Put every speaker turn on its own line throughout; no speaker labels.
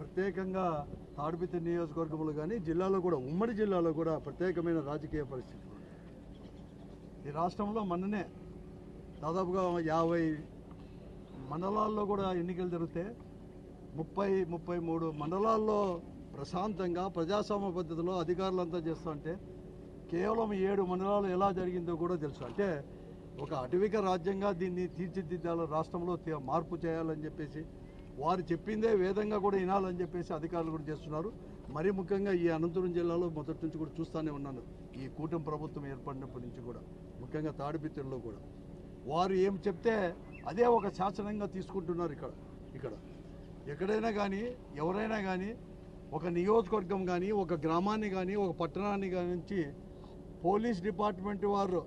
ప్రత్యేకంగా తాడిపిత్తి నియోజకవర్గంలో కానీ జిల్లాలో కూడా ఉమ్మడి జిల్లాలో కూడా ప్రత్యేకమైన రాజకీయ పరిస్థితులు ఈ రాష్ట్రంలో మొన్ననే దాదాపుగా యాభై మండలాల్లో కూడా ఎన్నికలు జరిగితే ముప్పై ముప్పై మూడు మండలాల్లో ప్రశాంతంగా ప్రజాస్వామ్య పద్ధతిలో అధికారులంతా చేస్తుంటే కేవలం ఏడు మండలాలు ఎలా జరిగిందో కూడా తెలుసు. అంటే ఒక అటవిక రాజ్యంగా దీన్ని తీర్చిదిద్దాలి రాష్ట్రంలో మార్పు చేయాలని చెప్పేసి వారు చెప్పిందే వేదంగా కూడా వినాలని చెప్పేసి అధికారులు కూడా చేస్తున్నారు. మరీ ముఖ్యంగా ఈ అనంతపురం జిల్లాలో మొదటి నుంచి కూడా చూస్తూనే ఉన్నాను. ఈ కూటమి ప్రభుత్వం ఏర్పడినప్పటి నుంచి కూడా ముఖ్యంగా తాడిపిత్రుల్లో కూడా. వారు ఏం చెప్తే అదే ఒక శాసనంగా తీసుకుంటున్నారు ఇక్కడ ఇక్కడ. ఎక్కడైనా కానీ ఎవరైనా కానీ ఒక నియోజకవర్గం కానీ ఒక గ్రామాన్ని కానీ ఒక పట్టణాన్ని కానీ పోలీస్ డిపార్ట్మెంట్ వారు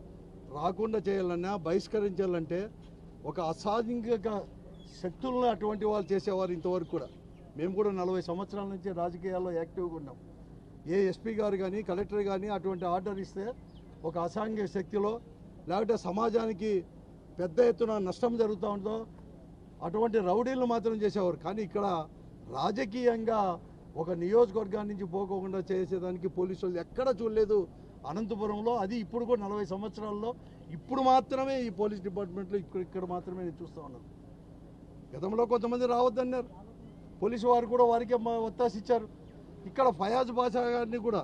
రాకుండా చేయాలన్నా బహిష్కరించాలంటే ఒక అసాధిక శక్తులను అటువంటి వాళ్ళు చేసేవారు ఇంతవరకు కూడా. మేము కూడా నలభై సంవత్సరాల నుంచి రాజకీయాల్లో యాక్టివ్గా ఉన్నాం. ఏ ఎస్పీ గారు కానీ కలెక్టర్ కానీ అటువంటి ఆర్డర్ ఇస్తే ఒక అసాంఘ్య శక్తిలో లేకపోతే సమాజానికి పెద్ద ఎత్తున నష్టం జరుగుతూ ఉందో అటువంటి రౌడీలు మాత్రం చేసేవారు. కానీ ఇక్కడ రాజకీయంగా ఒక నియోజకవర్గాన్ని నుంచి పోకోకుండా చేసేదానికి పోలీసులు ఎక్కడ చూడలేదు. అనంతపురంలో అది ఇప్పుడు కూడా నలభై సంవత్సరాల్లో ఇప్పుడు మాత్రమే ఈ పోలీస్ డిపార్ట్మెంట్లో ఇక్కడ ఇక్కడ మాత్రమే నేను చూస్తూ ఉన్నాను. గతంలో కొంతమంది రావద్దన్నారు. పోలీసు వారు కూడా వారికి మా ఇచ్చారు. ఇక్కడ ఫయాజ్ బాషా గారిని కూడా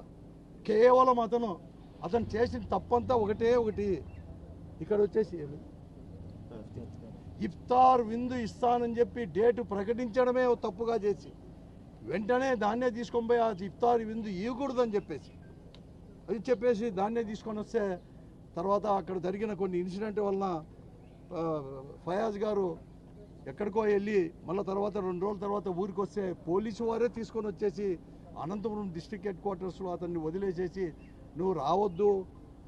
కేవలం అతను అతను చేసిన తప్పంతా ఒకటే ఒకటి. ఇక్కడ వచ్చేసి ఇఫ్తార్ విందు ఇస్తానని చెప్పి డేటు ప్రకటించడమే తప్పుగా చేసి వెంటనే దాన్నే తీసుకొని పోయి అది ఇఫ్తార్ విందు ఇవ్వకూడదని చెప్పేసి. అది చెప్పేసి దాన్నే తీసుకొని వస్తే తర్వాత అక్కడ జరిగిన కొన్ని ఇన్సిడెంట్ వలన ఫయాజ్ గారు ఎక్కడికో వెళ్ళి మళ్ళీ తర్వాత రెండు రోజుల తర్వాత ఊరికి వస్తే పోలీసు వారే తీసుకొని వచ్చేసి అనంతపురం డిస్ట్రిక్ట్ హెడ్ క్వార్టర్స్లో అతన్ని వదిలేసేసి నువ్వు రావద్దు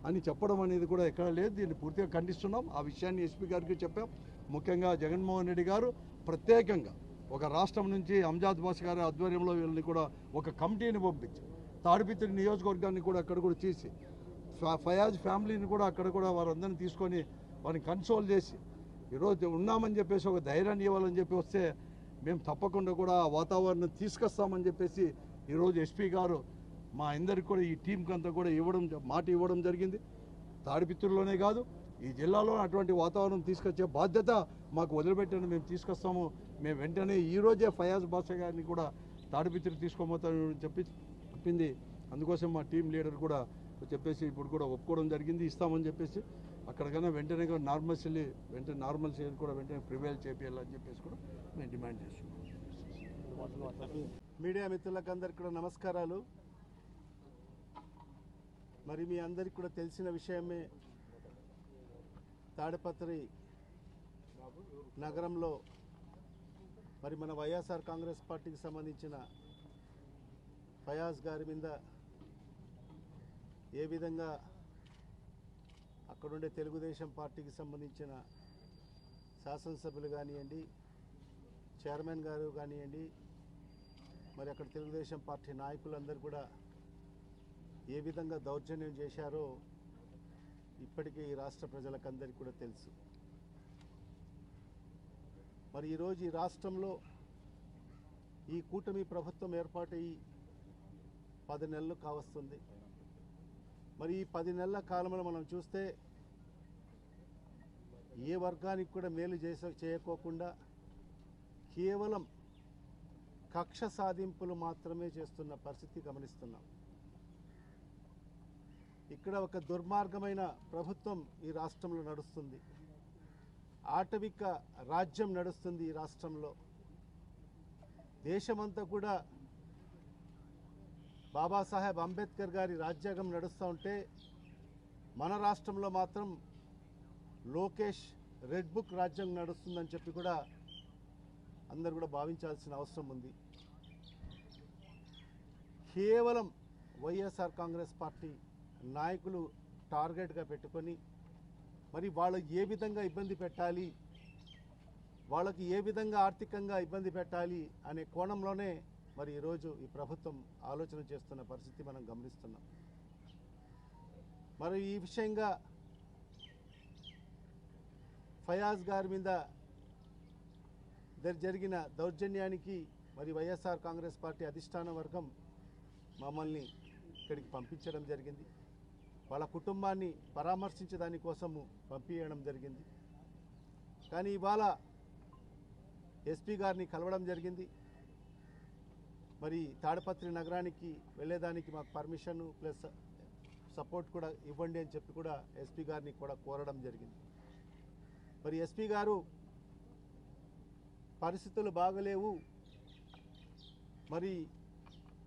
అని చెప్పడం అనేది కూడా ఎక్కడ లేదు. దీన్ని పూర్తిగా ఖండిస్తున్నాం. ఆ విషయాన్ని ఎస్పీ గారికి చెప్పాం. ముఖ్యంగా జగన్మోహన్ రెడ్డి గారు ప్రత్యేకంగా ఒక రాష్ట్రం నుంచి అంజాద్ బాస్ గారి ఆధ్వర్యంలో వీళ్ళని కూడా ఒక కమిటీని పంపించి తాడిపిత్రి నియోజకవర్గాన్ని కూడా అక్కడ కూడా చేసి ఫయాజ్ ఫ్యామిలీని కూడా అక్కడ కూడా వారందరిని తీసుకొని వారిని కన్సోల్ చేసి ఈరోజు ఉన్నామని చెప్పేసి ఒక ధైర్యాన్ని ఇవ్వాలని చెప్పి వస్తే మేము తప్పకుండా కూడా ఆ వాతావరణం తీసుకొస్తామని చెప్పేసి ఈరోజు ఎస్పీ గారు మా అందరికి కూడా ఈ టీంకి అంతా కూడా ఇవ్వడం మాట ఇవ్వడం జరిగింది. తాడిపిత్రుల్లోనే కాదు ఈ జిల్లాలో అటువంటి వాతావరణం తీసుకొచ్చే బాధ్యత మాకు వదిలిపెట్టండి మేము తీసుకొస్తాము. మేము వెంటనే ఈరోజే ఫయాజ్ బాషా గారిని కూడా తాడిపిత్రి తీసుకోబోతామని చెప్పి చెప్పింది. అందుకోసం మా టీం లీడర్ కూడా చెప్పేసి ఇప్పుడు కూడా ఒప్పుకోవడం జరిగింది ఇస్తామని చెప్పేసి అక్కడికైనా వెంటనే నార్మల్సీ వెంటనే నార్మల్ సేల్ కూడా వెంటనే ప్రివైల్ చేపియాలని చెప్పేసి కూడా మేము డిమాండ్ చేస్తున్నాం.
మీడియా మిత్రులకు అందరికి కూడా నమస్కారాలు. మరి మీ అందరికి కూడా తెలిసిన విషయమే తాడిపత్రి నగరంలో మరి మన వైఎస్ఆర్ కాంగ్రెస్ పార్టీకి సంబంధించిన ఫయాజ్ గారి మీద ఏ విధంగా అక్కడుండే తెలుగుదేశం పార్టీకి సంబంధించిన శాసనసభ్యులు కానివ్వండి చైర్మన్ గారు కానివ్వండి మరి అక్కడ తెలుగుదేశం పార్టీ నాయకులందరూ కూడా ఏ విధంగా దౌర్జన్యం చేశారో ఇప్పటికీ ఈ రాష్ట్ర ప్రజలకందరికీ కూడా తెలుసు. మరి ఈరోజు ఈ రాష్ట్రంలో ఈ కూటమి ప్రభుత్వం ఏర్పాటై పది నెలలు కావస్తుంది. మరి ఈ పది నెలల కాలంలో మనం చూస్తే ఏ వర్గానికి కూడా మేలు చేసే చేయకోకుండా కేవలం కక్ష సాధింపులు మాత్రమే చేస్తున్న పరిస్థితి గమనిస్తున్నాం. ఇక్కడ ఒక దుర్మార్గమైన ప్రభుత్వం ఈ రాష్ట్రంలో నడుస్తుంది. ఆటవిక రాజ్యం నడుస్తుంది ఈ రాష్ట్రంలో. దేశమంతా కూడా బాబాసాహెబ్ అంబేద్కర్ గారి రాజ్యాంగం నడుస్తూ ఉంటే మన రాష్ట్రంలో మాత్రం లోకేష్ రెడ్ బుక్ రాజ్యం నడుస్తుందని చెప్పి కూడా అందరు కూడా భావించాల్సిన అవసరం ఉంది. కేవలం వైఎస్ఆర్ కాంగ్రెస్ పార్టీ నాయకులు టార్గెట్గా పెట్టుకొని మరి వాళ్ళు ఏ విధంగా ఇబ్బంది పెట్టాలి వాళ్ళకి ఏ విధంగా ఆర్థికంగా ఇబ్బంది పెట్టాలి అనే కోణంలోనే మరి ఈరోజు ఈ ప్రభుత్వం ఆలోచన చేస్తున్న పరిస్థితి మనం గమనిస్తున్నాం. మరి ఈ విషయంగా ఫయాజ్ గారి మీద జరిగిన దౌర్జన్యానికి మరి వైఎస్ఆర్ కాంగ్రెస్ పార్టీ అధిష్టాన వర్గం మమ్మల్ని ఇక్కడికి పంపించడం జరిగింది. వాళ్ళ కుటుంబాన్ని పరామర్శించడాని దానికోసము పంపించడం జరిగింది. కానీ ఇవాళ ఎస్పీ గారిని కలవడం జరిగింది. మరి తాడపత్రి నగరానికి వెళ్ళేదానికి మాకు పర్మిషన్ ప్లస్ సపోర్ట్ కూడా ఇవ్వండి అని చెప్పి కూడా ఎస్పీ గారిని కూడా కోరడం జరిగింది. మరి ఎస్పీ గారు పరిస్థితులు బాగలేవు. మరి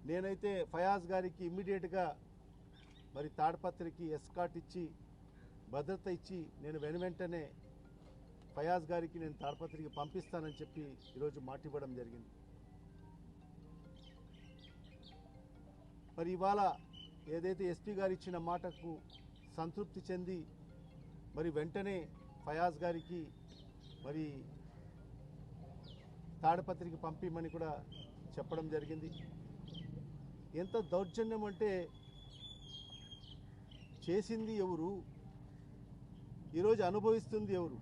నేనైతే ఫయాజ్ గారికి ఇమ్మీడియట్గా మరి తాడపత్రికి ఎస్కాట్ ఇచ్చి భద్రత ఇచ్చి నేను వెను వెంటనే ఫయాజ్ గారికి నేను తాడపత్రికి పంపిస్తానని చెప్పి ఈరోజు మాటివ్వడం జరిగింది. మరి ఇవాళ ఏదైతే ఎస్పీ గారు ఇచ్చిన మాటకు సంతృప్తి చెంది మరి వెంటనే ఫయాజ్ గారికి మరి తాడపత్రికి పంపిమని కూడా చెప్పడం జరిగింది. ఎంత దౌర్జన్యం అంటే చేసింది ఎవరు? ఈరోజు అనుభవిస్తుంది ఎవరు?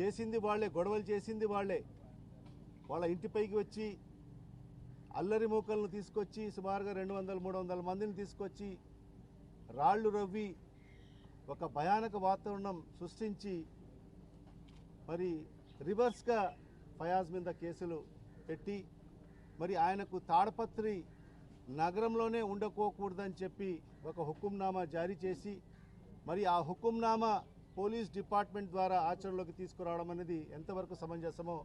చేసింది వాళ్ళే గొడవలు చేసింది వాళ్ళే. వాళ్ళ ఇంటిపైకి వచ్చి అల్లరి మూకలను తీసుకొచ్చి సుమారుగా రెండు వందల మూడు వందల మందిని తీసుకొచ్చి రాళ్ళు రవ్వి ఒక భయానక వాతావరణం సృష్టించి మరి రివర్స్గా ఫయాజ్ మీద కేసులు పెట్టి మరి ఆయనకు తాడపత్రి నగరంలోనే ఉండకోకూడదని చెప్పి ఒక హుకుంనామా జారీ చేసి మరి ఆ హుకుంనామా పోలీస్ డిపార్ట్మెంట్ ద్వారా ఆచరణలోకి తీసుకురావడం అనేది ఎంతవరకు సమంజసమో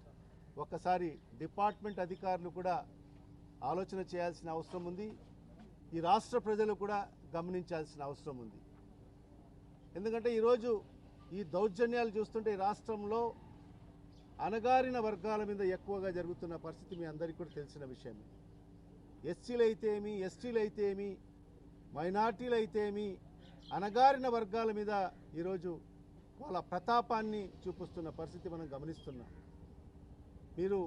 ఒక్కసారి డిపార్ట్మెంట్ అధికారులు కూడా ఆలోచన చేయాల్సిన అవసరం ఉంది. ఈ రాష్ట్ర ప్రజలు కూడా గమనించాల్సిన అవసరం ఉంది. ఎందుకంటే ఈరోజు ఈ దౌర్జన్యాలు చూస్తుంటే రాష్ట్రంలో అణగారిన వర్గాల మీద ఎక్కువగా జరుగుతున్న పరిస్థితి మీ అందరికీ కూడా తెలిసిన విషయమే ఎస్సీలు అయితేమి ఎస్టీలు అయితేమి మైనార్టీలు అయితేమి అణగారిన వర్గాల మీద ఈరోజు వాళ్ళ ప్రతాపాన్ని చూపిస్తున్న పరిస్థితి మనం గమనిస్తున్నాం. మీరు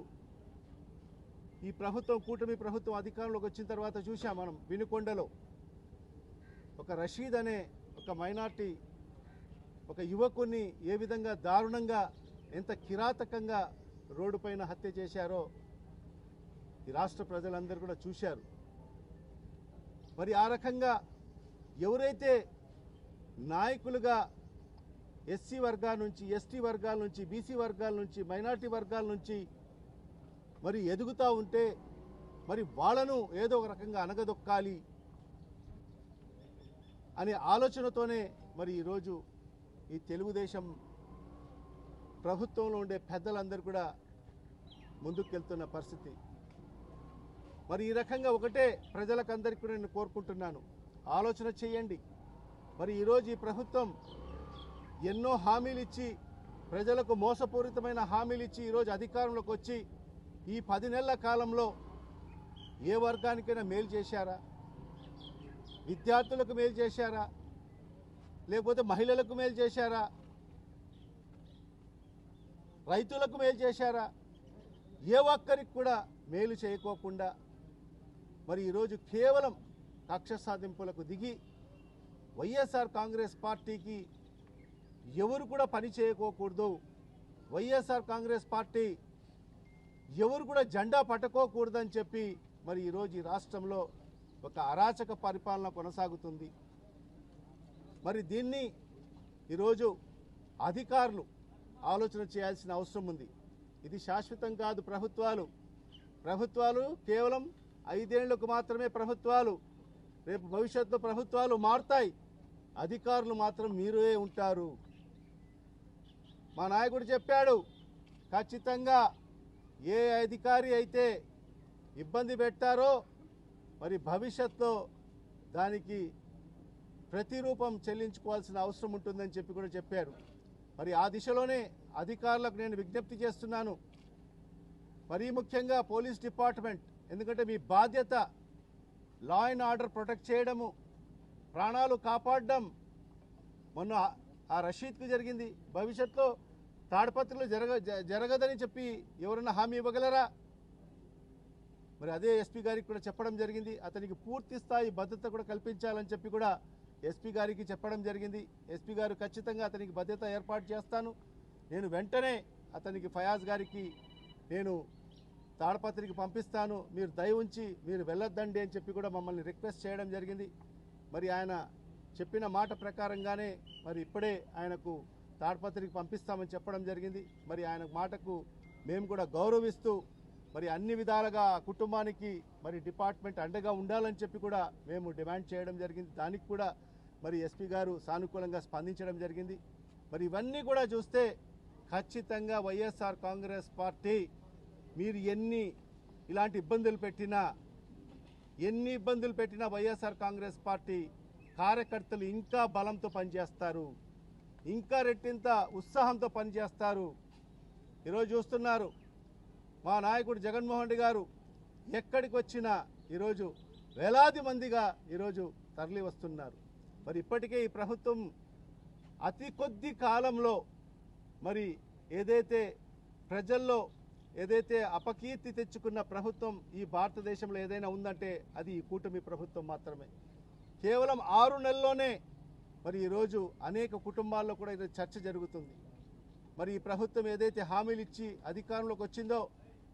ఈ ప్రభుత్వం కూటమి ప్రభుత్వం అధికారంలోకి వచ్చిన తర్వాత చూసాం మనం వినుకొండలో. ఒక రషీద్ అనే ఒక మైనార్టీ ఒక యువకుని ఏ విధంగా దారుణంగా ఎంత కిరాతకంగా రోడ్డుపైన హత్య చేశారో ఈ రాష్ట్ర ప్రజలందరూ కూడా చూశారు. మరి ఆ రకంగా ఎవరైతే నాయకులుగా ఎస్సీ వర్గాల నుంచి ఎస్టీ వర్గాల నుంచి బీసీ వర్గాల నుంచి మైనార్టీ వర్గాల నుంచి మరి ఎదుగుతూ ఉంటే మరి వాళ్ళను ఏదో ఒక రకంగా అనగదొక్కాలి అనే ఆలోచనతోనే మరి ఈరోజు ఈ తెలుగుదేశం ప్రభుత్వంలో ఉండే పెద్దలందరూ కూడా ముందుకెళ్తున్న పరిస్థితి. మరి ఈ రకంగా ఒకటే ప్రజలకందరికీ కూడా నేను కోరుకుంటున్నాను. ఆలోచన చేయండి. మరి ఈరోజు ఈ ప్రభుత్వం ఎన్నో హామీలు ఇచ్చి ప్రజలకు మోసపూరితమైన హామీలు ఇచ్చి ఈరోజు అధికారంలోకి వచ్చి ఈ పది నెలల కాలంలో ఏ వర్గానికైనా మేలు చేశారా? విద్యార్థులకు మేలు చేశారా? లేకపోతే మహిళలకు మేలు చేశారా? రైతులకు మేలు చేశారా? ఏ ఒక్కరికి కూడా మేలు చేయకోకుండా మరి ఈరోజు కేవలం కక్ష సాధింపులకు దిగి వైఎస్ఆర్ కాంగ్రెస్ పార్టీకి ఎవరు కూడా పని చేయకోకూడదు. వైఎస్ఆర్ కాంగ్రెస్ పార్టీ ఎవరు కూడా జెండా పట్టుకోకూడదని చెప్పి మరి ఈరోజు ఈ రాష్ట్రంలో ఒక అరాచక పరిపాలన కొనసాగుతుంది. మరి దీన్ని ఈరోజు అధికారులు ఆలోచన చేయాల్సిన అవసరం ఉంది. ఇది శాశ్వతం కాదు ప్రభుత్వాలు. ప్రభుత్వాలు కేవలం ఐదేళ్ళకు మాత్రమే ప్రభుత్వాలు. రేపు భవిష్యత్తులో ప్రభుత్వాలు మారుతాయి. అధికారులు మాత్రం మీరే ఉంటారు. మా నాయకుడు చెప్పాడు ఖచ్చితంగా ఏ అధికారి అయితే ఇబ్బంది పెట్టారో మరి భవిష్యత్తులో దానికి ప్రతిరూపం చెల్లించుకోవాల్సిన అవసరం ఉంటుందని చెప్పి కూడా చెప్పారు. మరి ఆ దిశలోనే అధికారులకు నేను విజ్ఞప్తి చేస్తున్నాను. మరీ ముఖ్యంగా పోలీస్ డిపార్ట్మెంట్ ఎందుకంటే మీ బాధ్యత లా అండ్ ఆర్డర్ ప్రొటెక్ట్ చేయడము ప్రాణాలు కాపాడడం. మొన్న ఆ రషీద్కి జరిగింది. భవిష్యత్తులో తాడపత్రిలో జరగ జరగదని చెప్పి ఎవరైనా హామీ ఇవ్వగలరా? మరి అదే ఎస్పీ గారికి కూడా చెప్పడం జరిగింది. అతనికి పూర్తి స్థాయి భద్రత కూడా కల్పించాలని చెప్పి కూడా ఎస్పీ గారికి చెప్పడం జరిగింది. ఎస్పీ గారు ఖచ్చితంగా అతనికి భద్రత ఏర్పాటు చేస్తాను. నేను వెంటనే అతనికి ఫయాజ్ గారికి నేను తాడపత్రికి పంపిస్తాను. మీరు దయ ఉంచి మీరు వెళ్ళొద్దండి అని చెప్పి కూడా మమ్మల్ని రిక్వెస్ట్ చేయడం జరిగింది. మరి ఆయన చెప్పిన మాట ప్రకారంగానే మరి ఇప్పుడే ఆయనకు తాడపత్రికి పంపిస్తామని చెప్పడం జరిగింది. మరి ఆయన మాటకు మేము కూడా గౌరవిస్తూ మరి అన్ని విధాలుగా కుటుంబానికి మరి డిపార్ట్మెంట్ అండగా ఉండాలని చెప్పి కూడా మేము డిమాండ్ చేయడం జరిగింది. దానికి కూడా మరి ఎస్పీ గారు సానుకూలంగా స్పందించడం జరిగింది. మరి ఇవన్నీ కూడా చూస్తే ఖచ్చితంగా వైఎస్ఆర్ కాంగ్రెస్ పార్టీ మీరు ఎన్ని ఇలాంటి ఇబ్బందులు పెట్టినా ఎన్ని ఇబ్బందులు పెట్టినా వైఎస్ఆర్ కాంగ్రెస్ పార్టీ కార్యకర్తలు ఇంకా బలంతో పనిచేస్తారు. ఇంకా రెట్టింత ఉత్సాహంతో పనిచేస్తారు. ఈరోజు చూస్తున్నారు. మా నాయకుడు జగన్మోహన్ రెడ్డి గారు ఎక్కడికి వచ్చినా ఈరోజు వేలాది మందిగా ఈరోజు తరలి వస్తున్నారు. మరి ఇప్పటికే ఈ ప్రభుత్వం అతి కొద్ది కాలంలో మరి ఏదైతే ప్రజల్లో ఏదైతే అపకీర్తి తెచ్చుకున్న ప్రభుత్వం ఈ భారతదేశంలో ఏదైనా ఉందంటే అది ఈ కూటమి ప్రభుత్వం మాత్రమే. కేవలం ఆరు నెలల్లోనే మరి ఈరోజు అనేక కుటుంబాల్లో కూడా ఈరోజు చర్చ జరుగుతుంది. మరి ఈ ప్రభుత్వం ఏదైతే హామీలు ఇచ్చి అధికారంలోకి వచ్చిందో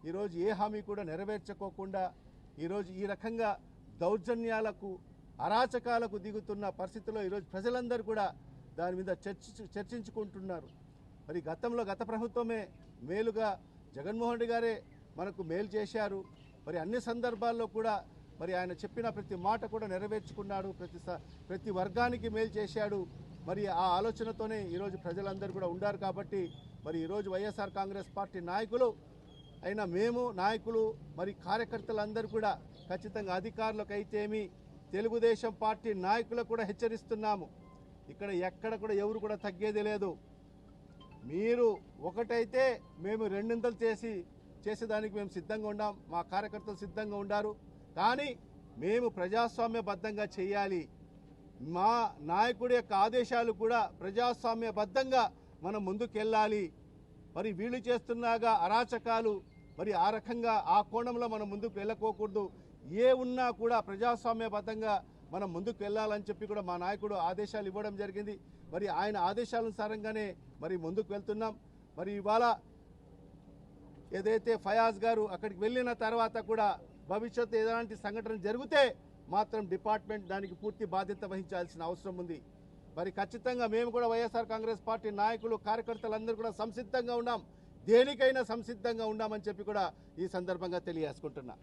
ఈరోజు ఏ హామీ కూడా నెరవేర్చుకోకుండా ఈరోజు ఈ రకంగా దౌర్జన్యాలకు అరాచకాలకు దిగుతున్న పరిస్థితిలో ఈరోజు ప్రజలందరూ కూడా దాని మీద చర్చి చర్చించుకుంటున్నారు. మరి గతంలో గత ప్రభుత్వమే మేలుగా జగన్మోహన్ రెడ్డి గారే మనకు మేలు చేశారు. మరి అన్ని సందర్భాల్లో కూడా మరి ఆయన చెప్పిన ప్రతి మాట కూడా నెరవేర్చుకున్నాడు. ప్రతి స- ప్రతి వర్గానికి మేలు చేశాడు. మరి ఆ ఆలోచనతోనే ఈరోజు ప్రజలందరూ కూడా ఉండారు కాబట్టి మరి ఈరోజు వైఎస్ఆర్ కాంగ్రెస్ పార్టీ నాయకులు అయినా మేము నాయకులు మరి కార్యకర్తలందరూ కూడా ఖచ్చితంగా అధికారులకు తెలుగుదేశం పార్టీ నాయకులకు కూడా హెచ్చరిస్తున్నాము. ఇక్కడ ఎక్కడ కూడా ఎవరు కూడా తగ్గేది లేదు. మీరు ఒకటైతే మేము రెండింతలు చేసి చేసేదానికి మేము సిద్ధంగా ఉన్నాం మా కార్యకర్తలు సిద్ధంగా ఉండారు. కానీ మేము ప్రజాస్వామ్యబద్ధంగా చేయాలి. మా నాయకుడి యొక్క ఆదేశాలు కూడా ప్రజాస్వామ్యబద్ధంగా మనం ముందుకెళ్ళాలి. మరి వీళ్ళు చేస్తున్నాగా అరాచకాలు మరి ఆ రకంగా ఆ కోణంలో మనం ముందుకు వెళ్ళకోకూడదు. ఏ ఉన్నా కూడా ప్రజాస్వామ్యబద్ధంగా మనం ముందుకు వెళ్ళాలని చెప్పి కూడా మా నాయకుడు ఆదేశాలు ఇవ్వడం జరిగింది. మరి ఆయన ఆదేశానుసారంగానే మరి ముందుకు వెళ్తున్నాం. మరి ఇవాళ ఏదైతే ఫయాజ్ గారు అక్కడికి వెళ్ళిన తర్వాత కూడా భవిష్యత్తు ఎలాంటి సంఘటన జరిగితే మాత్రం డిపార్ట్మెంట్ దానికి పూర్తి బాధ్యత వహించాల్సిన అవసరం ఉంది. మరి ఖచ్చితంగా మేము కూడా వైఎస్ఆర్ కాంగ్రెస్ పార్టీ నాయకులు కార్యకర్తలందరూ కూడా సంసిద్ధంగా ఉన్నాం. దేనికైనా సంసిద్ధంగా ఉన్నామని చెప్పి కూడా ఈ సందర్భంగా తెలియజేసుకుంటున్నా.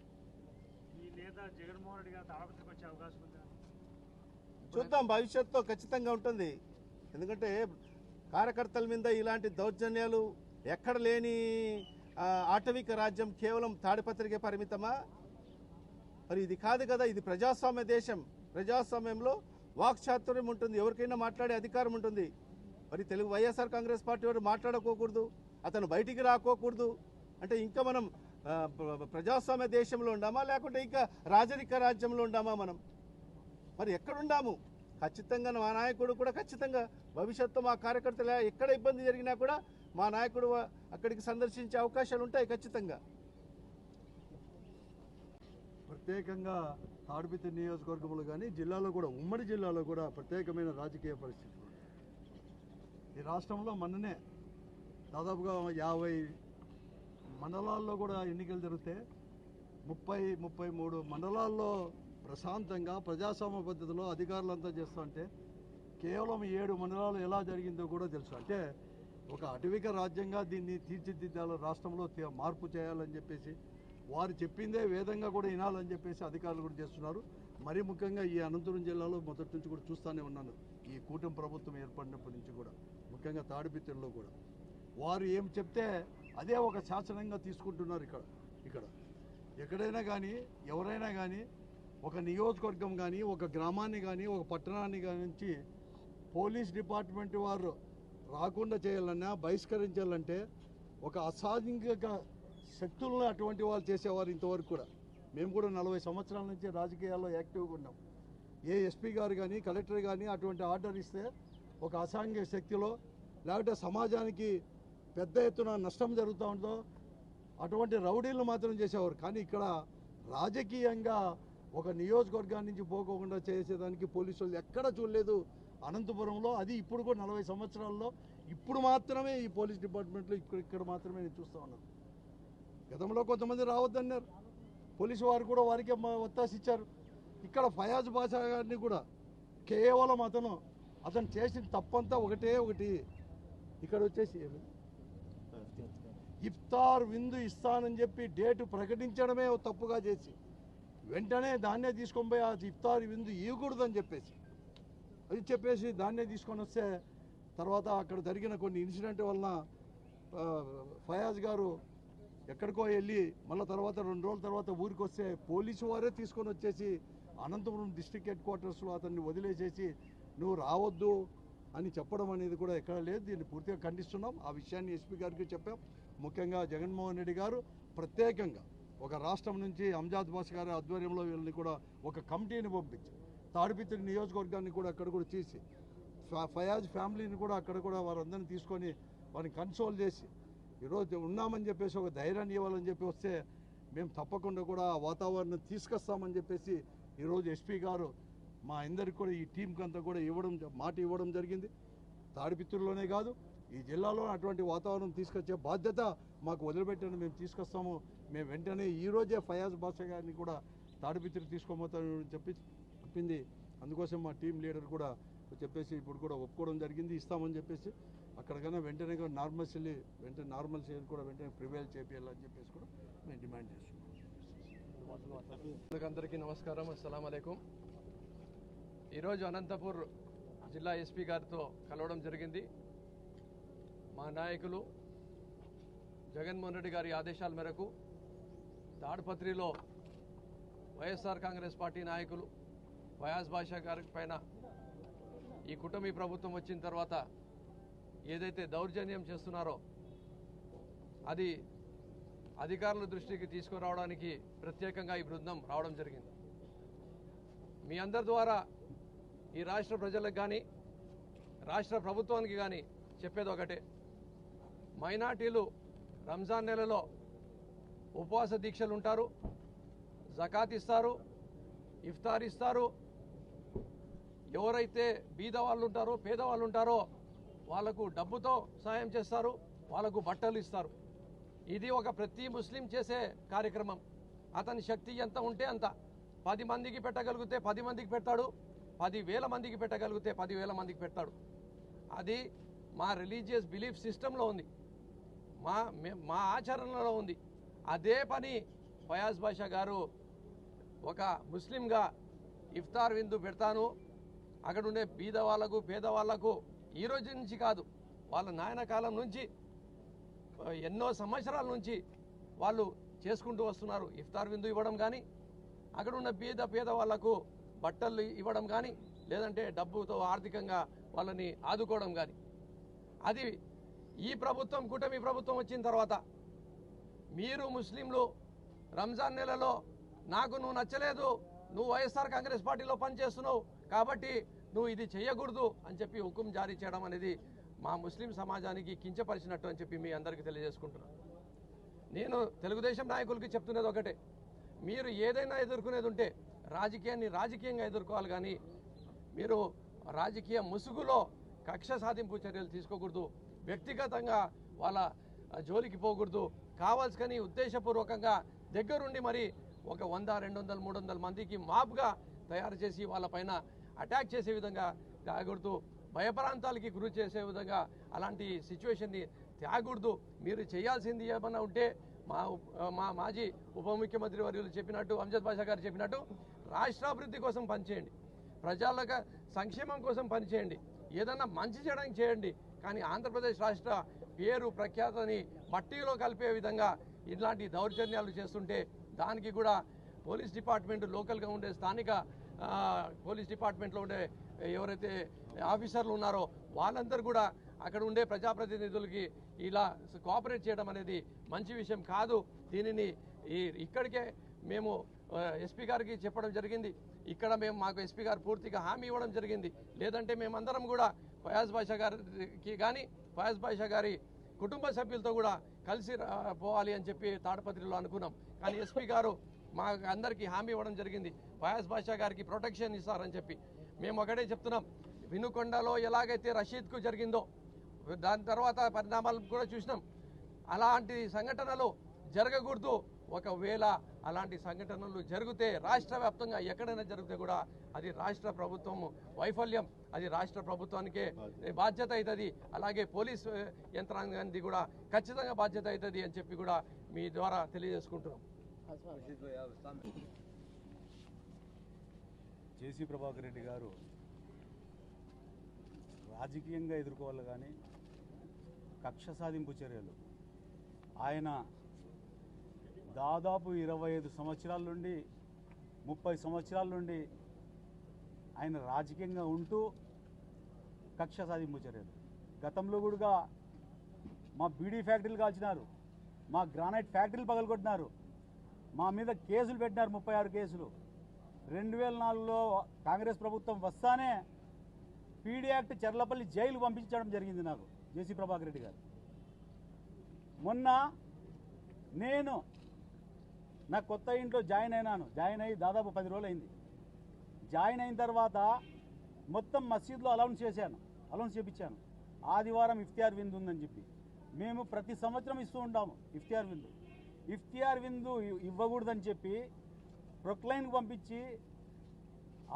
చూద్దాం భవిష్యత్తులో ఖచ్చితంగా ఉంటుంది. ఎందుకంటే కార్యకర్తల మీద ఇలాంటి దౌర్జన్యాలు ఎక్కడ లేని ఆటవిక రాజ్యం కేవలం తాడిపత్రికే పరిమితమా? మరి ఇది కాదు కదా ఇది ప్రజాస్వామ్య దేశం. ప్రజాస్వామ్యంలో వాక్చాతుర్యం ఉంటుంది ఎవరికైనా మాట్లాడే అధికారం ఉంటుంది. మరి తెలుగు వైఎస్ఆర్ కాంగ్రెస్ పార్టీ వారు మాట్లాడుకోకూడదు. అతను బయటికి రాకోకూడదు. అంటే ఇంకా మనం ప్రజాస్వామ్య దేశంలో ఉండామా? లేకుంటే ఇంకా రాజరిక రాజ్యంలో ఉండామా మనం? మరి ఎక్కడుండాము? ఖచ్చితంగా మా నాయకుడు కూడా ఖచ్చితంగా భవిష్యత్తు మా కార్యకర్తలు ఎక్కడ ఇబ్బంది జరిగినా కూడా మా నాయకుడు అక్కడికి సందర్శించే అవకాశాలు ఉంటాయి ఖచ్చితంగా.
ప్రత్యేకంగా తాడిపిత్తి నియోజకవర్గంలో కానీ జిల్లాలో కూడా ఉమ్మడి జిల్లాలో కూడా ప్రత్యేకమైన రాజకీయ పరిస్థితులు. ఈ రాష్ట్రంలో మొన్ననే దాదాపుగా యాభై మండలాల్లో కూడా ఎన్నికలు జరిగితే ముప్పై ముప్పై మూడు మండలాల్లో ప్రశాంతంగా ప్రజాస్వామ్య పద్ధతిలో అధికారులంతా చేస్తుంటే కేవలం ఏడు మండలాలు ఎలా జరిగిందో కూడా తెలుసు. అంటే ఒక అటవిక రాజ్యంగా దీన్ని తీర్చిదిద్దాలి రాష్ట్రంలో మార్పు చేయాలని చెప్పేసి వారు చెప్పిందే వేదంగా కూడా వినాలని చెప్పేసి అధికారులు కూడా చేస్తున్నారు. మరీ ముఖ్యంగా ఈ అనంతపురం జిల్లాలో మొదటి నుంచి కూడా చూస్తూనే ఉన్నాను. ఈ కూటమి ప్రభుత్వం ఏర్పడినప్పటి నుంచి కూడా ముఖ్యంగా తాడిపిత్రుల్లో కూడా. వారు ఏం చెప్తే అదే ఒక శాసనంగా తీసుకుంటున్నారు ఇక్కడ ఇక్కడ. ఎక్కడైనా కానీ ఎవరైనా కానీ ఒక నియోజకవర్గం కానీ ఒక గ్రామాన్ని కానీ ఒక పట్టణాన్ని కానీ నుంచి పోలీస్ డిపార్ట్మెంట్ వారు రాకుండా చేయాలన్నా బహిష్కరించాలంటే ఒక అసాంఘిక శక్తులను అటువంటి వాళ్ళు చేసేవారు ఇంతవరకు కూడా. మేము కూడా నలభై సంవత్సరాల నుంచి రాజకీయాల్లో యాక్టివ్గా ఉన్నాం. ఏ ఎస్పీ గారు కానీ కలెక్టర్ కానీ అటువంటి ఆర్డర్ ఇస్తే ఒక అసాంఘిక శక్తిలో లేకపోతే సమాజానికి పెద్ద ఎత్తున నష్టం జరుగుతూ ఉందో అటువంటి రౌడీలు మాత్రం చేసేవారు. కానీ ఇక్కడ రాజకీయంగా ఒక నియోజకవర్గాన్ని నుంచి పోకోకుండా చేసేదానికి పోలీసులు ఎక్కడ చూడలేదు. అనంతపురంలో అది ఇప్పుడు కూడా నలభై సంవత్సరాల్లో ఇప్పుడు మాత్రమే ఈ పోలీస్ డిపార్ట్మెంట్లో ఇక్కడ ఇక్కడ మాత్రమే నేను చూస్తూ ఉన్నాను. గతంలో కొంతమంది రావద్దన్నారు. పోలీసు వారు కూడా వారికి ఒత్తాసి ఇచ్చారు. ఇక్కడ ఫయాజ్ బాషా గారిని కూడా కేవలం అతను అతను చేసిన తప్పంతా ఒకటే ఒకటి. ఇక్కడ వచ్చేసి ఏమి? ఇఫ్తార్ విందు ఇస్తానని చెప్పి డేటు ప్రకటించడమే తప్పుగా చేసి వెంటనే దాన్నే తీసుకొని పోయి ఆ ఇఫ్తార్ విందు ఇవ్వకూడదని చెప్పేసి. అది చెప్పేసి దాన్నే తీసుకొని వస్తే తర్వాత అక్కడ జరిగిన కొన్ని ఇన్సిడెంట్ వలన ఫయాజ్ గారు ఎక్కడికో వెళ్ళి మళ్ళీ తర్వాత రెండు రోజుల తర్వాత ఊరికి వస్తే పోలీసు వారే తీసుకొని వచ్చేసి అనంతపురం డిస్ట్రిక్ట్ హెడ్ క్వార్టర్స్లో అతన్ని వదిలేసేసి నువ్వు రావద్దు అని చెప్పడం అనేది కూడా ఎక్కడ లేదు. దీన్ని పూర్తిగా ఖండిస్తున్నాం. ఆ విషయాన్ని ఎస్పీ గారికి చెప్పాం. ముఖ్యంగా జగన్మోహన్ రెడ్డి గారు ప్రత్యేకంగా ఒక రాష్ట్రం నుంచి అంజాద్ బాస్ గారి ఆధ్వర్యంలో వీళ్ళని కూడా ఒక కమిటీని పంపించి తాడిపిత్రి నియోజకవర్గాన్ని కూడా అక్కడ కూడా చేసి ఫయాజ్ ఫ్యామిలీని కూడా అక్కడ కూడా వారందరిని తీసుకొని వారిని కన్సోల్ చేసి ఈరోజు ఉన్నామని చెప్పేసి ఒక ధైర్యాన్ని ఇవ్వాలని చెప్పి వస్తే మేము తప్పకుండా కూడా ఆ వాతావరణం తీసుకొస్తామని చెప్పేసి ఈరోజు ఎస్పీ గారు మా అందరికి కూడా ఈ టీంకి అంతా కూడా ఇవ్వడం మాట ఇవ్వడం జరిగింది. తాడిపిత్రుల్లోనే కాదు ఈ జిల్లాలో అటువంటి వాతావరణం తీసుకొచ్చే బాధ్యత మాకు వదిలిపెట్టండి మేము తీసుకొస్తాము. మేము వెంటనే ఈరోజే ఫయాజ్ బాషా గారిని కూడా తాడిపిత్రి తీసుకోబోతామని చెప్పి చెప్పింది. అందుకోసం మా టీం లీడర్ కూడా చెప్పేసి ఇప్పుడు కూడా ఒప్పుకోవడం జరిగింది ఇస్తామని చెప్పేసి. అక్కడికైనా వెంటనే నార్మల్సీ వెంటనే నార్మల్ సేల్ కూడా వెంటనే ప్రివేల్ చేపియాలని చెప్పేసి కూడా మేము డిమాండ్ చేస్తున్నాం.
అందరికీ నమస్కారం అస్సలం అయికం ఈరోజు అనంతపూర్ జిల్లా ఎస్పీ గారితో కలవడం జరిగింది. మా నాయకులు జగన్మోహన్ రెడ్డి గారి ఆదేశాల మేరకు తాడపత్రిలో వైఎస్ఆర్ కాంగ్రెస్ పార్టీ నాయకులు ఫయాజ్ బాషా గారి పైన ఈ కుటుంబీ ప్రభుత్వం వచ్చిన తర్వాత ఏదైతే దౌర్జన్యం చేస్తున్నారో అది అధికారుల దృష్టికి తీసుకురావడానికి ప్రత్యేకంగా ఈ బృందం రావడం జరిగింది. మీ అందరి ద్వారా ఈ రాష్ట్ర ప్రజలకు కానీ రాష్ట్ర ప్రభుత్వానికి కానీ చెప్పేది ఒకటే. మైనార్టీలు రంజాన్ నెలలో ఉపవాస దీక్షలు ఉంటారు జకాత్ ఇస్తారు ఇఫ్తార్ ఇస్తారు. ఎవరైతే బీద వాళ్ళు ఉంటారో పేదవాళ్ళు ఉంటారో వాళ్ళకు డబ్బుతో సాయం చేస్తారు వాళ్ళకు బట్టలు ఇస్తారు. ఇది ఒక ప్రతి ముస్లిం చేసే కార్యక్రమం. అతని శక్తి ఎంత ఉంటే అంత. పది మందికి పెట్టగలిగితే పది మందికి పెడతాడు పది వేల మందికి పెట్టగలిగితే పది వేల మందికి పెడతాడు. అది మా రిలీజియస్ బిలీఫ్ సిస్టంలో ఉంది. మా మా ఆచరణలో ఉంది. అదే పని ఫయాజ్ బాషా గారు ఒక ముస్లింగా ఇఫ్తార్ విందు పెడతాను. అక్కడ ఉండే బీద వాళ్ళకు పేదవాళ్ళకు ఈ రోజు నుంచి కాదు వాళ్ళ నాయన కాలం నుంచి ఎన్నో సంవత్సరాల నుంచి వాళ్ళు చేసుకుంటూ వస్తున్నారు. ఇఫ్తార్ విందు ఇవ్వడం కానీ అక్కడ ఉన్న పేద పేదవాళ్ళకు బట్టలు ఇవ్వడం కానీ లేదంటే డబ్బుతో ఆర్థికంగా వాళ్ళని ఆదుకోవడం కానీ. అది ఈ ప్రభుత్వం కూటమి ప్రభుత్వం వచ్చిన తర్వాత మీరు ముస్లింలు రంజాన్ నెలలో నాకు నువ్వు నచ్చలేదు నువ్వు వైఎస్ఆర్ కాంగ్రెస్ పార్టీలో పనిచేస్తున్నావు కాబట్టి నువ్వు ఇది చేయకూడదు అని చెప్పి హుకుం జారీ చేయడం అనేది మా ముస్లిం సమాజానికి కించపరిచినట్టు అని చెప్పి మీ అందరికీ తెలియజేసుకుంటున్నాను. నేను తెలుగుదేశం నాయకులకి చెప్తున్నది ఒకటే మీరు ఏదైనా ఎదుర్కొనేది ఉంటే రాజకీయాన్ని రాజకీయంగా ఎదుర్కోవాలి కానీ మీరు రాజకీయ ముసుగులో కక్ష సాధింపు చర్యలు తీసుకోకూడదు. వ్యక్తిగతంగా వాళ్ళ జోలికి పోకూడదు. కావాల్సుకని ఉద్దేశపూర్వకంగా దగ్గరుండి మరి ఒక వంద రెండు వందల మూడు వందల మందికి మాపుగా తయారు చేసి వాళ్ళపైన అటాక్ చేసే విధంగా తాగకూడదు భయప్రాంతాలకి గురి చేసే విధంగా అలాంటి సిచ్యువేషన్ని తేగకూడదు మీరు చేయాల్సింది ఏమన్నా ఉంటే మా మా మాజీ ఉప ముఖ్యమంత్రి వర్యులు చెప్పినట్టు అంజద్ బాషా గారు చెప్పినట్టు రాష్ట్రాభివృద్ధి కోసం పనిచేయండి. ప్రజలకు సంక్షేమం కోసం పనిచేయండి. ఏదన్నా మంచి చేయడానికి చేయండి. కానీ ఆంధ్రప్రదేశ్ రాష్ట్ర పేరు ప్రఖ్యాతని మట్టిలో కలిపే విధంగా ఇలాంటి దౌర్జన్యాలు చేస్తుంటే దానికి కూడా పోలీస్ డిపార్ట్మెంట్ లోకల్గా ఉండే స్థానిక పోలీస్ డిపార్ట్మెంట్లో ఉండే ఎవరైతే ఆఫీసర్లు ఉన్నారో వాళ్ళందరూ కూడా అక్కడ ఉండే ప్రజాప్రతినిధులకి ఇలా కోఆపరేట్ చేయడం అనేది మంచి విషయం కాదు. దీనిని ఈ ఇక్కడికే మేము ఎస్పీ గారికి చెప్పడం జరిగింది. ఇక్కడ మేము మాకు ఎస్పీ గారు పూర్తిగా హామీ ఇవ్వడం జరిగింది. లేదంటే మేమందరం కూడా ఫయాజ్ బాషా గారికి కానీ ఫయాజ్ బాషా గారి కుటుంబ సభ్యులతో కూడా కలిసి పోవాలి అని చెప్పి తాడపత్రిలో అనుకున్నాం. కానీ ఎస్పీ గారు మా అందరికీ హామీ ఇవ్వడం జరిగింది. ఫయాజ్ బాషా గారికి ప్రొటెక్షన్ ఇస్తారని చెప్పి. మేము ఒకటే చెప్తున్నాం. వినుకొండలో ఎలాగైతే రషీద్కు జరిగిందో దాని తర్వాత పరిణామాలు కూడా చూసినాం. అలాంటి సంఘటనలు జరగకూడదు. ఒకవేళ అలాంటి సంఘటనలు జరిగితే రాష్ట్ర వ్యాప్తంగా ఎక్కడైనా జరిగితే కూడా అది రాష్ట్ర ప్రభుత్వం వైఫల్యం. అది రాష్ట్ర ప్రభుత్వానికే బాధ్యత అవుతుంది. అలాగే పోలీస్ యంత్రాంగానికి కూడా ఖచ్చితంగా బాధ్యత అవుతుంది అని చెప్పి కూడా మీ ద్వారా తెలియజేసుకుంటున్నాం.
జేసీ ప్రభాకర్ రెడ్డి గారు రాజకీయంగా ఎదుర్కోవాలి కానీ కక్ష సాధింపు చర్యలు. ఆయన దాదాపు ఇరవై ఐదు సంవత్సరాల నుండి ముప్పై సంవత్సరాల నుండి ఆయన రాజకీయంగా ఉంటూ కక్ష సాధింపు గతంలో కూడా మా బీడీ ఫ్యాక్టరీలు కాల్చినారు మా గ్రానైట్ ఫ్యాక్టరీలు పగలగొట్టినారు మా మీద కేసులు పెట్టినారు ముప్పై ఆరు కేసులు. రెండు వేల నాలుగులో కాంగ్రెస్ ప్రభుత్వం వస్తానే పీడీ యాక్ట్ చెర్లపల్లి జైలు పంపించడం జరిగింది నాకు జేసీ ప్రభాకర్ రెడ్డి గారు. మొన్న నేను నా కొత్త ఇంట్లో జాయిన్ అయినాను. జాయిన్ అయ్యి దాదాపు పది రోజులు అయింది జాయిన్ అయిన తర్వాత మొత్తం మసీద్లో అలౌన్స్ చేశాను. అలౌన్స్ చేపించాను. ఆదివారం ఇఫ్తియార్ విందు ఉందని చెప్పి. మేము ప్రతి సంవత్సరం ఇస్తూ ఉంటాము ఇఫ్తియార్ విందు. ఇఫ్తియార్ విందు ఇవ్వకూడదని చెప్పి ప్రొక్లైన్కి పంపించి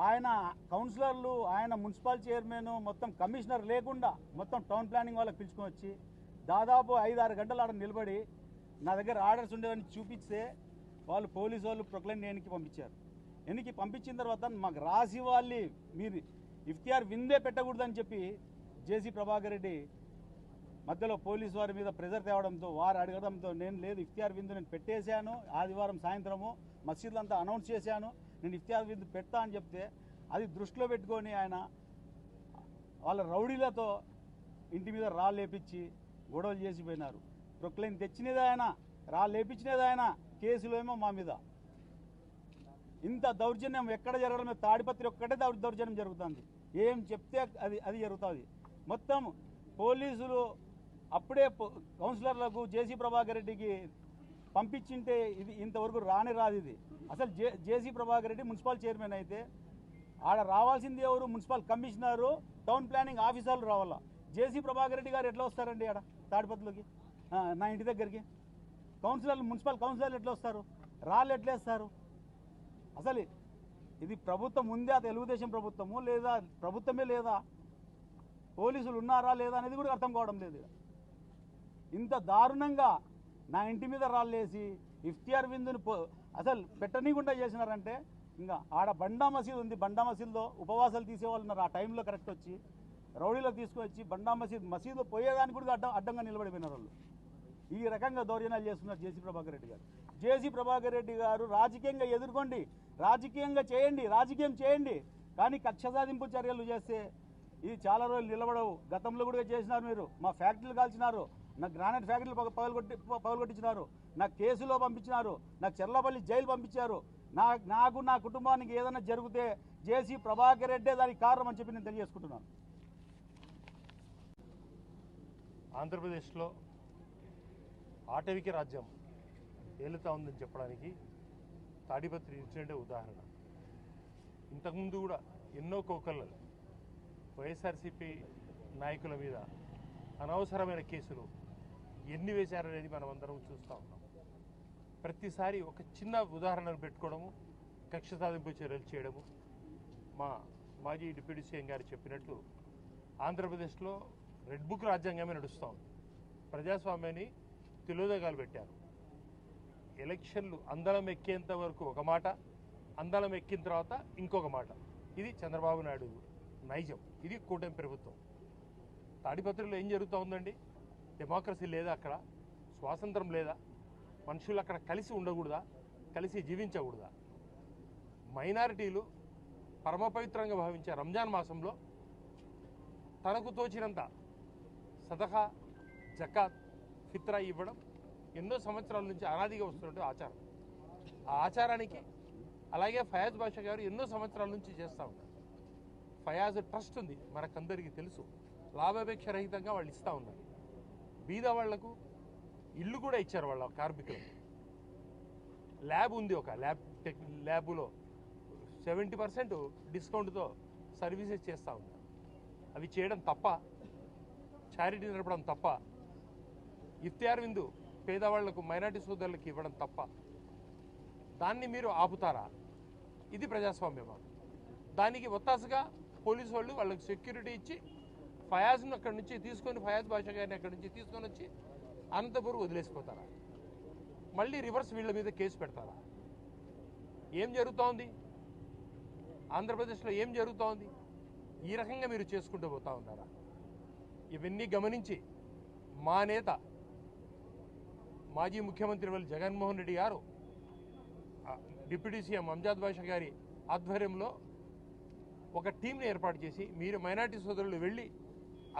ఆయన కౌన్సిలర్లు ఆయన మున్సిపల్ చైర్మన్ మొత్తం కమిషనర్ లేకుండా మొత్తం టౌన్ ప్లానింగ్ వాళ్ళకి పిలుచుకొని వచ్చి దాదాపు ఐదు ఆరు గంటలు ఆడ నిలబడి నా దగ్గర ఆర్డర్స్ ఉండేవని చూపిస్తే వాళ్ళు పోలీసు వాళ్ళు ప్రొక్లైన్ ఎన్నికి పంపించారు. ఎన్నికి పంపించిన తర్వాత మాకు రాసి వాళ్ళు మీరు ఇఫ్తియార్ విందే పెట్టకూడదని చెప్పి జేసీ ప్రభాకర్ రెడ్డి మధ్యలో పోలీసు వారి మీద ప్రెజర్ తేవడంతో వారు అడగడంతో నేను లేదు ఇఫ్తియార్ విందు నేను పెట్టేశాను ఆదివారం సాయంత్రము మసీదులంతా అనౌన్స్ చేశాను నేను ఇఫ్తియార్ విందు పెడతా అని చెప్తే అది దృష్టిలో పెట్టుకొని ఆయన వాళ్ళ రౌడీలతో ఇంటి మీద రాళ్ళు లేపించి గొడవలు చేసిపోయినారు ప్రొక్లైన్ తెచ్చినది ఆయన రాళ్ళు లేపించినది ఆయన. కేసులు ఏమో మా మీద. ఇంత దౌర్జన్యం ఎక్కడ జరగడం తాడిపత్రి ఒక్కటే దౌర్జన్యం జరుగుతుంది. ఏం చెప్తే అది అది జరుగుతుంది. మొత్తం పోలీసులు అప్పుడే కౌన్సిలర్లకు జేసీ ప్రభాకర్ రెడ్డికి పంపించింటే ఇది ఇంతవరకు రాని రాదు ఇది. అసలు J JC Prabhakar Reddy municipal chairman అయితే ఆడ రావాల్సింది ఎవరు? మున్సిపల్ కమిషనరు టౌన్ ప్లానింగ్ ఆఫీసర్లు రావాలా? జేసీ ప్రభాకర్ రెడ్డి గారు ఎట్లా వస్తారండి ఆడ తాడిపత్రులకి? నా ఇంటి దగ్గరికి? కౌన్సిలర్లు మున్సిపల్ కౌన్సిలర్లు ఎట్లా వస్తారు? రాళ్ళు ఎట్లా వేస్తారు? అసలు ఇది ప్రభుత్వం ఉందా? తెలుగుదేశం ప్రభుత్వము లేదా? ప్రభుత్వమే లేదా? పోలీసులు ఉన్నారా లేదా అనేది కూడా అర్థం కావడం లేదు ఇంత దారుణంగా నా ఇంటి మీద రాళ్ళేసి ఇఫ్తియార్ విందుని అసలు పెట్టనీకుండా చేసినారంటే ఇంకా ఆడ బండా మసీద్ ఉంది. బండా మసీద్లో ఉపవాసాలు తీసేవాళ్ళు ఉన్నారు. ఆ టైంలో కరెక్ట్ వచ్చి రౌడీలో తీసుకొచ్చి బండా మసీద్ మసీదు పోయేదానికి కూడా అడ్డం అడ్డంగా నిలబడిపోయినారు వాళ్ళు. ఈ రకంగా దౌర్జన్యాలు చేస్తున్నారు జేసీ ప్రభాకర్ రెడ్డి గారు. జేసీ ప్రభాకర్ రెడ్డి గారు రాజకీయంగా ఎదుర్కోండి రాజకీయంగా చేయండి రాజకీయం చేయండి. కానీ కక్ష సాధింపు చర్యలు చేస్తే ఇది చాలా రోజులు నిలబడవు. గతంలో కూడా చేసినారు మీరు. మా ఫ్యాక్టరీలు కాల్చినారు. నా గ్రానైట్ ఫ్యాక్టరీలు పగలగొట్టి పగలగొట్టించినారు. నా కేసులో పంపించినారు. నాకు చెర్లపల్లి జైలు పంపించారు. నా నాకు నా కుటుంబానికి ఏదైనా జరిగితే జేసీ ప్రభాకర్ రెడ్డే దానికి కారణం అని చెప్పి నేను తెలియజేసుకుంటున్నాను.
ఆంధ్రప్రదేశ్లో ఆటవిక రాజ్యం ఏలుతా ఉందని చెప్పడానికి తాడిపత్రి ఇన్సిడెంటే ఉదాహరణ. ఇంతకుముందు కూడా ఎన్నో కోకళ్ళు వైఎస్ఆర్సీపీ నాయకుల మీద అనవసరమైన కేసులు ఎన్ని వేశారనేది మనం అందరం చూస్తూ ఉన్నాం. ప్రతిసారి ఒక చిన్న ఉదాహరణను పెట్టుకోవడము కక్ష సాధింపు చర్యలు చేయడము. మా మాజీ డిప్యూటీ సీఎం గారు చెప్పినట్లు ఆంధ్రప్రదేశ్లో రెడ్ బుక్ రాజ్యాంగమే నడుస్తూ ఉంది. ప్రజాస్వామ్యాన్ని తిలోదగాలు పెట్టారు. ఎలక్షన్లు అందలం ఎక్కేంత వరకు ఒక మాట అందలం ఎక్కిన తర్వాత ఇంకొక మాట. ఇది చంద్రబాబు నాయుడు నైజం. ఇది కూటమి ప్రభుత్వం. తాడిపత్రిలో ఏం జరుగుతూ ఉందండి? డెమోక్రసీ లేదా అక్కడ? స్వాతంత్రం లేదా? మనుషులు అక్కడ కలిసి ఉండకూడదా? కలిసి జీవించకూడదా? మైనారిటీలు పరమపవిత్రంగా భావించే రంజాన్ మాసంలో తనకు తోచినంత సదహా జకాత్ ఫిత్రా ఇవ్వడం ఎన్నో సంవత్సరాల నుంచి అనాదిగా వస్తున్నట్టు ఆచారం. ఆ ఆచారానికి అలాగే ఫయాజ్ బాషా గారు ఎన్నో సంవత్సరాల నుంచి చేస్తూ ఉన్నారు. ఫయాజ్ ట్రస్ట్ ఉంది మనకందరికీ తెలుసు. లాభాపేక్ష రహితంగా వాళ్ళు ఇస్తూ ఉన్నారు. బీద వాళ్ళకు ఇల్లు కూడా ఇచ్చారు వాళ్ళ కార్మికులకు. ల్యాబ్ ఉంది ఒక ల్యాబ్ టెక్ ల్యాబులో సెవెంటీ పర్సెంట్ డిస్కౌంట్తో సర్వీసెస్ చేస్తూ ఉన్నారు. అవి చేయడం తప్ప చారిటీ నడపడం తప్ప ఇఫ్తియార్ విందు పేదవాళ్ళకు మైనార్టీ సోదరులకు ఇవ్వడం తప్ప దాన్ని మీరు ఆపుతారా? ఇది ప్రజాస్వామ్యమా? దానికి ఒత్తాసగా పోలీసు వాళ్ళు వాళ్ళకి సెక్యూరిటీ ఇచ్చి ఫయాజ్ను అక్కడి నుంచి తీసుకొని ఫయాజ్ భాష గారిని అక్కడి నుంచి తీసుకొని వచ్చి అనంతపురం వదిలేసిపోతారా? మళ్ళీ రివర్స్ వీళ్ళ మీద కేసు పెడతారా? ఏం జరుగుతోంది? ఆంధ్రప్రదేశ్లో ఏం జరుగుతోంది? ఈ రకంగా మీరు చేసుకుంటూ పోతా ఉన్నారా? ఇవన్నీ గమనించి మా నేత మాజీ ముఖ్యమంత్రి వాళ్ళు జగన్మోహన్ రెడ్డి గారు డిప్యూటీ సీఎం అంజాద్ బాషా గారి ఆధ్వర్యంలో ఒక టీంని ఏర్పాటు చేసి మీరు మైనార్టీ సోదరులు వెళ్ళి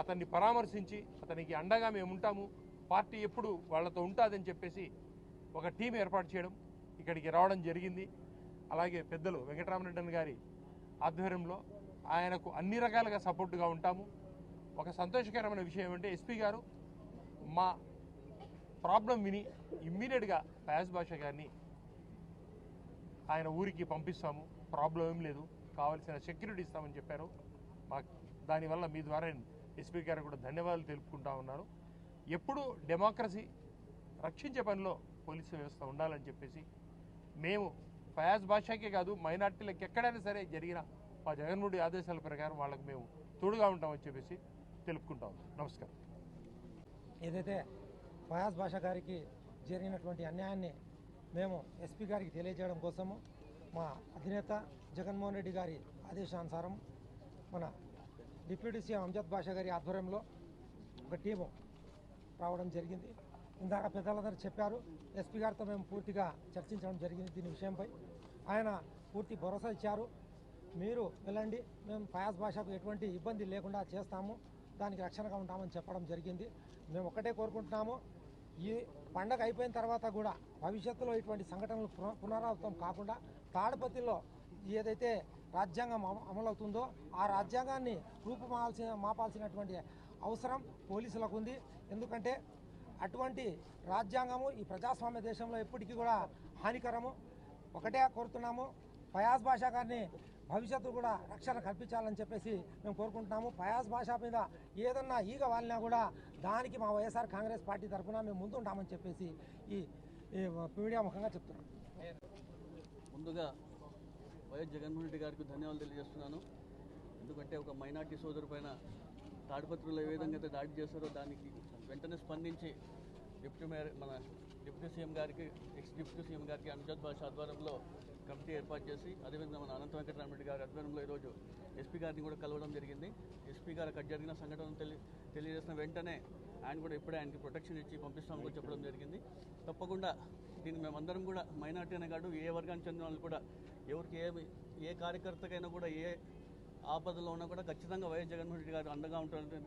అతన్ని పరామర్శించి అతనికి అండగా మేము ఉంటాము పార్టీ ఎప్పుడు వాళ్ళతో ఉంటుందని చెప్పేసి ఒక టీం ఏర్పాటు చేయడం ఇక్కడికి రావడం జరిగింది. అలాగే పెద్దలు వెంకటరామరెడ్డి గారి ఆధ్వర్యంలో ఆయనకు అన్ని రకాలుగా సపోర్టుగా ఉంటాము. ఒక సంతోషకరమైన విషయం ఏమంటే ఎస్పీ గారు మా ప్రాబ్లం విని ఇమ్మీడియట్గా ఫయాజ్ బాషా గారిని ఆయన ఊరికి పంపిస్తాము. ప్రాబ్లం ఏం లేదు. కావాల్సిన సెక్యూరిటీ ఇస్తామని చెప్పారు. మాకు దానివల్ల మీ ద్వారా ఎస్పీ గారు కూడా ధన్యవాదాలు తెలుపుకుంటా ఉన్నారు ఎప్పుడు డెమోక్రసీ రక్షించే పనిలో పోలీసు వ్యవస్థ ఉండాలని చెప్పేసి మేము ఫయాజ్ భాషకే కాదు మైనార్టీలకు ఎక్కడైనా సరే జరిగిన మా జగన్మోహన్ ఆదేశాల ప్రకారం వాళ్ళకి మేము తోడుగా ఉంటామని చెప్పేసి తెలుపుకుంటాం నమస్కారం.
ఏదైతే ఫయాజ్ భాష గారికి జరిగినటువంటి అన్యాయాన్ని మేము ఎస్పీ గారికి తెలియజేయడం కోసము మా అధినేత జగన్మోహన్ రెడ్డి గారి ఆదేశానుసారం మన డిప్యూటీ సీఎం అంజద్ భాష గారి ఆధ్వర్యంలో ఒక టీము రావడం జరిగింది. ఇందాక పెద్దలందరూ చెప్పారు ఎస్పీ గారితో మేము పూర్తిగా చర్చించడం జరిగింది దీని విషయంపై. ఆయన పూర్తి భరోసా ఇచ్చారు. మీరు వెళ్ళండి మేము ఫయాజ్ భాషకు ఎటువంటి ఇబ్బంది లేకుండా చేస్తాము దానికి రక్షణగా ఉంటామని చెప్పడం జరిగింది. మేము ఒకటే కోరుకుంటున్నాము. ఈ పండగ అయిపోయిన తర్వాత కూడా భవిష్యత్తులో ఇటువంటి సంఘటనలు పున- పునరావృతం కాకుండా తాడపతిలో ఏదైతే రాజ్యాంగం అమ- అమలవుతుందో ఆ రాజ్యాంగాన్ని రూపుమాల్సిన మాపాల్సినటువంటి అవసరం పోలీసులకు ఉంది ఎందుకంటే అటువంటి రాజ్యాంగము ఈ ప్రజాస్వామ్య దేశంలో ఎప్పటికీ కూడా హానికరము. ఒకటే కోరుతున్నాము. ఫయాజ్ భాషా గారిని భవిష్యత్తు కూడా రక్షణ కల్పించాలని చెప్పేసి మేము కోరుకుంటున్నాము. పయాస్ భాష మీద ఏదన్నా ఈగ వాలినా కూడా దానికి మా వైఎస్ఆర్ కాంగ్రెస్ పార్టీ తరఫున మేము ముందుంటామని చెప్పేసి ఈ మీడియా ముఖంగా చెప్తున్నాం.
ముందుగా వైఎస్ జగన్మోహన్ రెడ్డి గారికి ధన్యవాదాలు తెలియజేస్తున్నాను. ఎందుకంటే ఒక మైనార్టీ సోదరు పైన తాడిపత్రులు ఏ విధంగా అయితే దాడి చేశారో దానికి వెంటనే స్పందించి డిప్యూటీ మేయర్ మన డిప్యూటీ సీఎం గారికి ఎక్స్ డిప్యూటీ సీఎం గారికి అనుజద్ భాష ఆధ్వర్యంలో కమిటీ ఏర్పాటు చేసి అదేవిధంగా మన అనంత వెంకటరామరెడ్డి గారి ఆధ్వర్యంలో ఈరోజు ఎస్పీ గారిని కూడా కలవడం జరిగింది. ఎస్పీ గారు అక్కడ జరిగిన సంఘటన తెలి తెలియజేసిన వెంటనే ఆయన కూడా ఇప్పుడే ఆయనకి ప్రొటెక్షన్ ఇచ్చి పంపిస్తామని కూడా చెప్పడం జరిగింది. తప్పకుండా దీన్ని మేమందరం కూడా మైనార్టీ అనే కాదు ఏ వర్గానికి చెందిన వాళ్ళు కూడా ఎవరికి ఏ ఏ కార్యకర్తకైనా కూడా ఏ ఆపదలో ఉన్నా కూడా ఖచ్చితంగా వైఎస్ జగన్మోహన్ రెడ్డి గారు అండగా ఉంటారని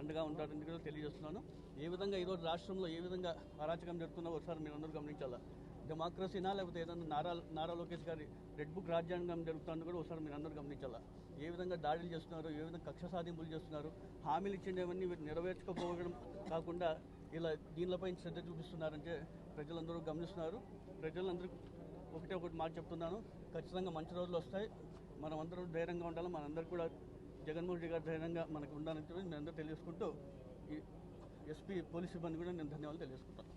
అండగా ఉంటారని కూడా తెలియజేస్తున్నాను. ఏ విధంగా ఈరోజు రాష్ట్రంలో ఏ విధంగా అరాచకం జరుగుతుందో ఒకసారి మీరు అందరూ గమనించాలా? డెమోక్రసీనా లేకపోతే ఏదన్నా నారా నారా లోకేష్ గారి రెడ్ బుక్ రాజ్యాంగం జరుగుతుందని కూడా ఒకసారి మీరు అందరూ గమనించాలా? ఏ విధంగా దాడులు చేస్తున్నారు ఏ విధంగా కక్ష సాధింపులు చేస్తున్నారు హామీలు ఇచ్చిండేవన్నీ మీరు నెరవేర్చుకోకపోవడం కాకుండా ఇలా దీనిపై శ్రద్ధ చూపిస్తున్నారంటే ప్రజలందరూ గమనిస్తున్నారు. ప్రజలందరూ ఒకటే ఒకటి మాట చెప్తున్నాను. ఖచ్చితంగా మంచి రోజులు వస్తాయి. మనం అందరం ధైర్యంగా ఉండాలి. మనందరూ కూడా జగన్మోహన్ రెడ్డి గారు ధైర్యంగా మనకు ఉండాలని చెప్పి నేను అందరూ తెలియజేసుకుంటూ ఈ ఎస్పీ పోలీస్ సిబ్బంది కూడా నేను ధన్యవాదాలు తెలియజేసుకుంటాను.